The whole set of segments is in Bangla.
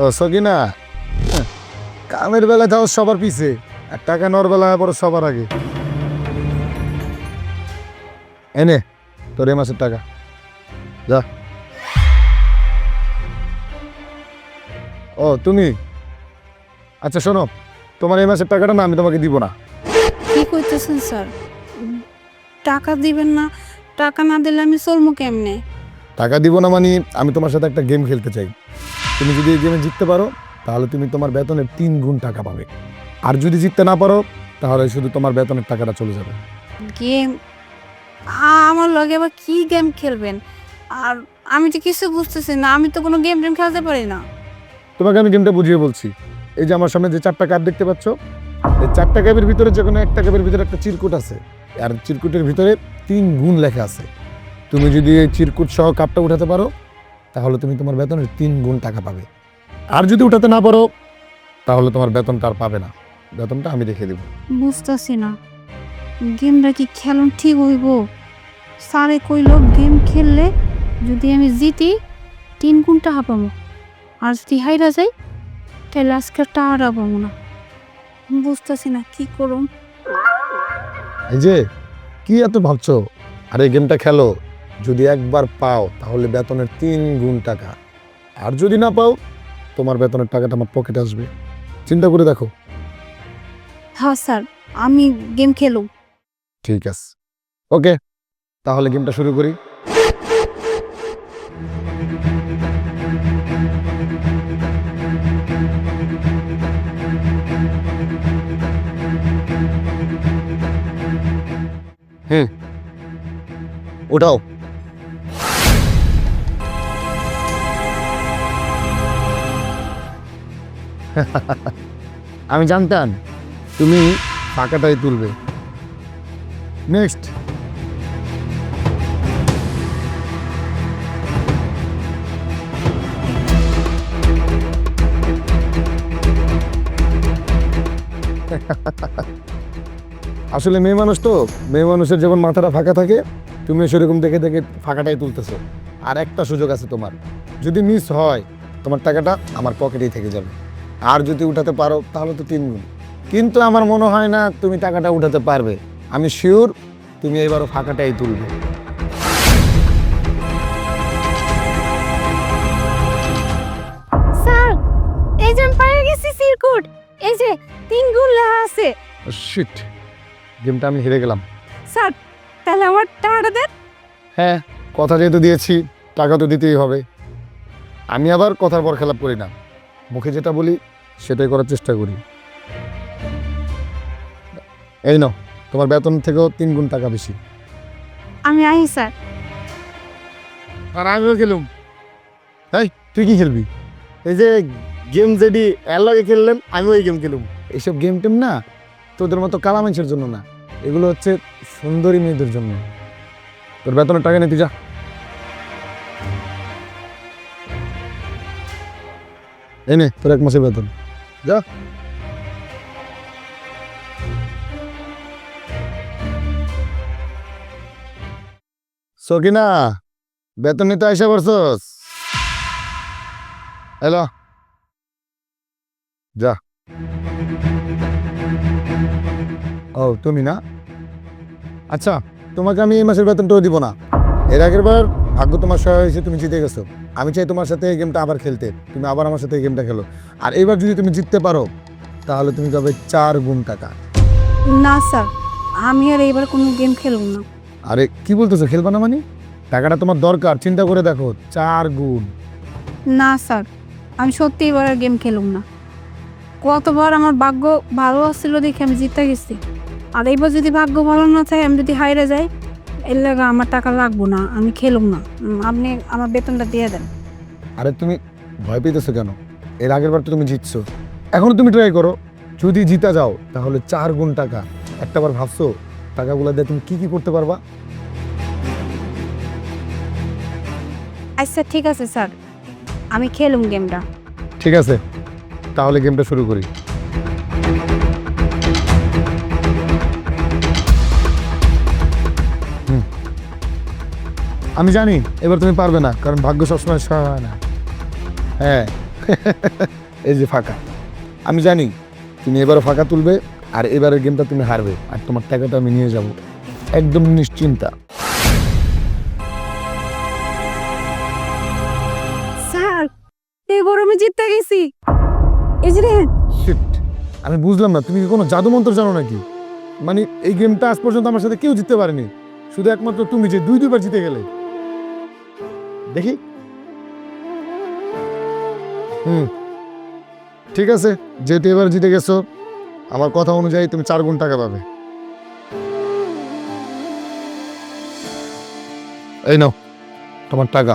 ও সকিনা কামের বেলা যাও সবার পিছে আর টাকা নেওয়ার বেলা পরে সবার আগে। এনে তোর এ মাসের টাকা। যা। ও তুমি? আচ্ছা শোনো তোমার এই মাসের টাকাটা না আমি তোমাকে দিব না। কি করতেছেন স্যার? টাকা দিবেন না টাকা না দিলে আমি চলবো কেমনে? টাকা দিব না মানে আমি তোমার সাথে একটা গেম খেলতে চাই। তুমি যদি এই গেমে জিততে পারো তাহলে তুমি তোমার বেতনের তিন গুণ টাকা পাবে। আর যদি জিততে না পারো তাহলে শুধু তোমার বেতনের টাকাটা চলে যাবে। গেম আমার লগে আবার কি গেম খেলবেন? আর আমি তো কিছু বুঝতেছি না আমি তো কোনো গেম টেম খেলতে পারি না। তোমাকে আমি গেমটা বুঝিয়ে বলছি। এই যে আমার সামনে যে চারটা ক্যাপ দেখতে পাচ্ছ এই চারটা ক্যাপের ভিতরে যে কোনো একটা ক্যাপের ভিতরে একটা চিরকুট আছে। আর চিরকুটের ভিতরে তিন গুণ লেখা আছে। তুমি যদি এই চিরকুট সহ কাপটা উঠাতে পারো তাহলে তুমি তোমার বেতনের তিন গুণ টাকা পাবে। আর যদি উঠাতে না পারো তাহলে তোমার বেতনটা আর পাবে না। বেতনটা আমি রেখে দেবো। বুঝতেছি না। গেমটা কি খেলন ঠিক হইব? স্যারে কইল গেম খেললে যদি আমি জিতি তিন গুণ টাকা পাবো। আর যদি হাইরা যাই তাহলে আজকে টাকাটা পাবো না। বুঝতেছি না কি করুন এই যে কি এত ভাবছ? আর গেমটা খেলো। যদি একবার পাও তাহলে বেতনের তিন গুণ টাকা। আর যদি না পাও তোমার বেতনের টাকাটা আমার পকেটে আসবে। চিন্তা করে দেখো। হ্যাঁ স্যার আমি গেম খেলুম ঠিক আছে। ওকে তাহলে গেমটা শুরু করি। হুম ওঠাও আমি জানতাম তুমি টাকাটাই তুলবে। নেক্সট আসলে মেয়ে মানুষ তো, মেয়ে মানুষের যখন মাথাটা ফাঁকা থাকে তুমি সেরকম দেখে দেখে ফাঁকাটাই তুলতেছো। আর একটা সুযোগ আছে তোমার। যদি মিস হয়, তোমার টাকাটা আমার পকেটেই থেকে যাবে। আর যদি উঠাতে পারো তাহলে তো তিন গুণ। কিন্তু আমার মনে হয় না তুমি টাকাটা উঠাতে পারবে। আমি শিওর তুমি এবারও ফাঁকাটাই তুলবে। স্যার এই যে পেয়ে গেছি সিরকুট এই যে তিন গুণ লেখা আছে। শিট গেমটা আমি হেরে গেলাম। স্যার তাহলে আমার টাকাটা দেন। হ্যাঁ কথা যেহেতু দিয়েছি টাকা তো দিতেই হবে। আমি আবার কথার পর খেলাপ করি না। মুখে যেটা বলি সেটাই করার চেষ্টা করি। এই নাও তোমার বেতন থেকেও তিন গুণ টাকা বেশি। আমি আই স্যার। আর আমিও খেলুম। তাই তুই কি খেলবি? এই যে গেম যেটি এর লগে খেললেন আমিও এই গেম খেলুম। এইসব গেম টেম না তোদের মতো কালা মানুষের জন্য না। এগুলো হচ্ছে সুন্দরী মেয়েদের জন্য। তোর বেতনের টাকা নিতে যা। এই নে তোর এক মাসের বেতন। যা। সকিনা বেতন নিতে আইসা পড়ছস। হ্যালো যা। ও, তুমি না? আচ্ছা তোমাকে আমি এই মাসের বেতনটাও দিব না। এর আগের বার ভাগ্য তোমার সহায় হয়েছে তুমি জিতে গেছো। আমি চাই তোমার সাথে এই গেমটা আবার খেলতে। তুমি আবার আমার সাথে এই গেমটা খেলো। আর এইবার যদি তুমি জিততে পারো তাহলে তুমি পাবে চার গুণ টাকা। না স্যার আমি আর এইবার কোনো গেম খেলব না। আরে কি বলতেছো? খেলবা না মানে? টাকাটা তোমার দরকার চিন্তা করে দেখো চার গুণ। না স্যার আমি সত্যি এবার আর গেম খেলুম না। কতবার আমার ভাগ্য ভালো আসছিল দেখে আমি জিতে গেছি। আর এইবার যদি ভাগ্য ভালো না থাকে আমি যদি হাইরে যাই এর লাগে আমার টাকা লাগবো না আমি খেলুম না। উম, আপনি আমার বেতনটা দিয়ে দেন। আরে তুমি ভয় পেতেছো কেন? এর আগের বার তো তুমি জিতছো। এখন তুমি ট্রাই করো। যদি জিতা যাও তাহলে চার গুণ টাকা। একটা বার ভাবছ টাকাগুলো দিয়ে তুমি কি কি করতে পারবা? আচ্ছা ঠিক আছে স্যার। আমি খেলুম গেমটা। ঠিক আছে তাহলে গেমটা শুরু করি। আমি জানি এবার তুমি পারবে না কারণ ভাগ্য সবসময় সহায় হয় না। হ্যাঁ। এই যে ফাঁকা। আমি জানি তুমি এবারও ফাঁকা তুলবে আর এবারের গেমটা তুমি হারবে আর তোমার টাকাটা আমি নিয়ে যাব। একদম নিশ্চিন্তা। স্যার এবার আমি জিততে গেছি। এই যে আমি বুঝলাম না তুমি কি কোনো জাদু মন্ত্র জানো নাকি? মানে এই গেমটা আজ পর্যন্ত আমার সাথে কেউ জিততে পারেনি। শুধু একমাত্র তুমি যে দুই দুইবার জিতে গেলে। দেখি। হুম। ঠিক আছে, যেহেতু এবার জিতে গেছো, আমার কথা অনুযায়ী তুমি চার গুণ টাকা পাবে। এই নাও, তোমার টাকা।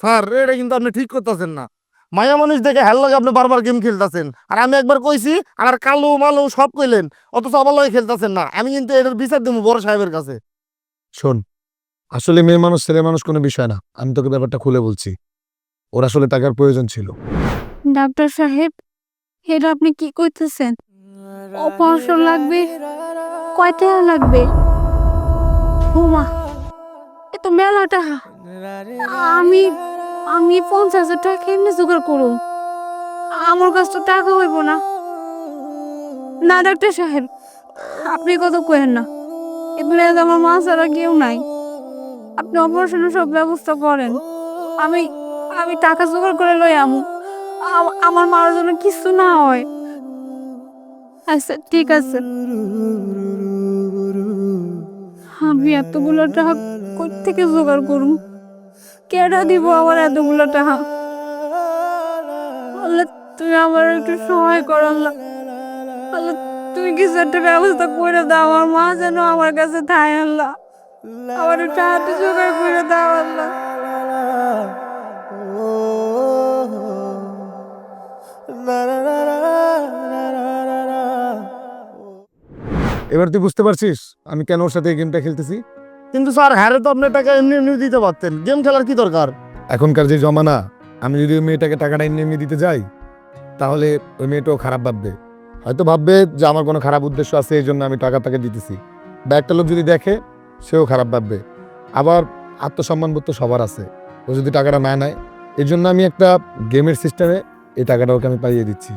স্যার, এটা কিন্তু আপনি ঠিক করতেছেন না। মায়া মানুষ দেখে হ্যাল লাগে আপনি বারবার গেম খেলতেছেন। আর আমি একবার কইছি আর কালো, মালো সব কইলেন, অথচ লাগে খেলতেছেন না। আমি কিন্তু এটার বিচার দেবো বড় সাহেবের কাছে। শোন, আসলে মেয়ে মানুষ, ছেলে মানুষ কোনো বিষয় না। আমি তোকে ব্যাপারটা খুলে বলছি। ওর আসলে টাকার প্রয়োজন ছিল। ডাক্তার সাহেব, এটা আপনি কি করতেছেন অপারেশন লাগবে কয় টাকা লাগবে? হুমা এ তো মেলা টাকা। আমি আমি পঞ্চাশ হাজার টাকা কেমনি জোগাড় করুন আমার কাছে তো টাকা হইব না। না, ডাক্তার সাহেব, আপনি কত কহেন না। এগুলো আমার মা ছাড়া কেউ নাই। আপনি অপারেশনের সব ব্যবস্থা করেন। আমি আমি টাকা জোগাড় করে লই আমু। আমার মার জন্য কিছু না হয়। আচ্ছা ঠিক আছে। আমি এতগুলো টাকা কোথ থেকে জোগাড় করুম? কেডা দিব আমার এতগুলো টাকা? আল্লাহ, তুমি আমার একটু সহায় করো আল্লাহ তুমি কিছু একটা ব্যবস্থা করে দাও? আমার মা যেন আমার কাছে থাই আল্লাহ। আমার একটু হাতে জোগাড় করে দাও আল্লাহ। এবার তুই বুঝতে পারছিস আমি কেন ওর সাথে এই গেমটা খেলতেছি? কিন্তু স্যার হ্যারে তো আপনি টাকা এমনি এমনি দিতে পারতেন। গেম খেলার কি দরকার? এখনকার যে জমানা আমি যদি ওই মেয়েটাকে টাকাটা এমনি এমনি দিতে যাই তাহলে ওই মেয়েটাও খারাপ ভাববে। হয়তো ভাববে যে আমার কোনো খারাপ উদ্দেশ্য আছে এই জন্য আমি টাকা তাকে দিতেছি। বা একটা লোক যদি দেখে সেও খারাপ ভাববে। আবার আত্মসম্মানবোধ তো সবার আছে। ও যদি টাকাটা না নেয় এই জন্য আমি একটা গেমের সিস্টেমে এই টাকাটা ওকে আমি পাইয়ে দিচ্ছি।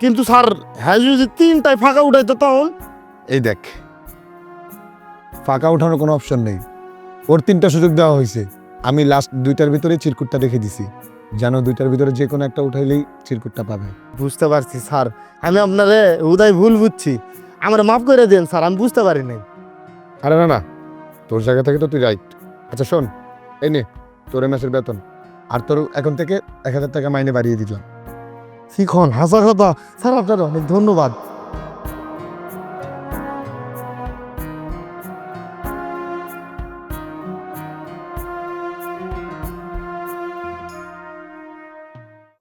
কিন্তু স্যার হ্যাঁ যদি তিনটায় ফাঁকা উঠাইতো তখন? এই দেখ ফাঁকা ওঠানোর কোনো অপশন নেই। ওর তিনটা সুযোগ দেওয়া হয়েছে। আমি লাস্ট দুইটার ভিতরে চিরকুটটা রেখে দিছি। যেন দুইটার ভিতরে যে কোনো একটা উঠাইলেই চিরকুটটা পাবে। বুঝতে পারছি স্যার। আমি আপনারে উদয় ভুল বুঝছি। আমার মাফ করে দেন স্যার আমি বুঝতে পারি নাই। আরে না না তোর জায়গা থেকে তো তুই রাইট আচ্ছা শোন এই নে তোর মাসের বেতন। আর তোর এখন থেকে এক হাজার টাকা মাইনে বাড়িয়ে দিলাম। শিখন হাসা কথা। স্যার আপনার অনেক ধন্যবাদ।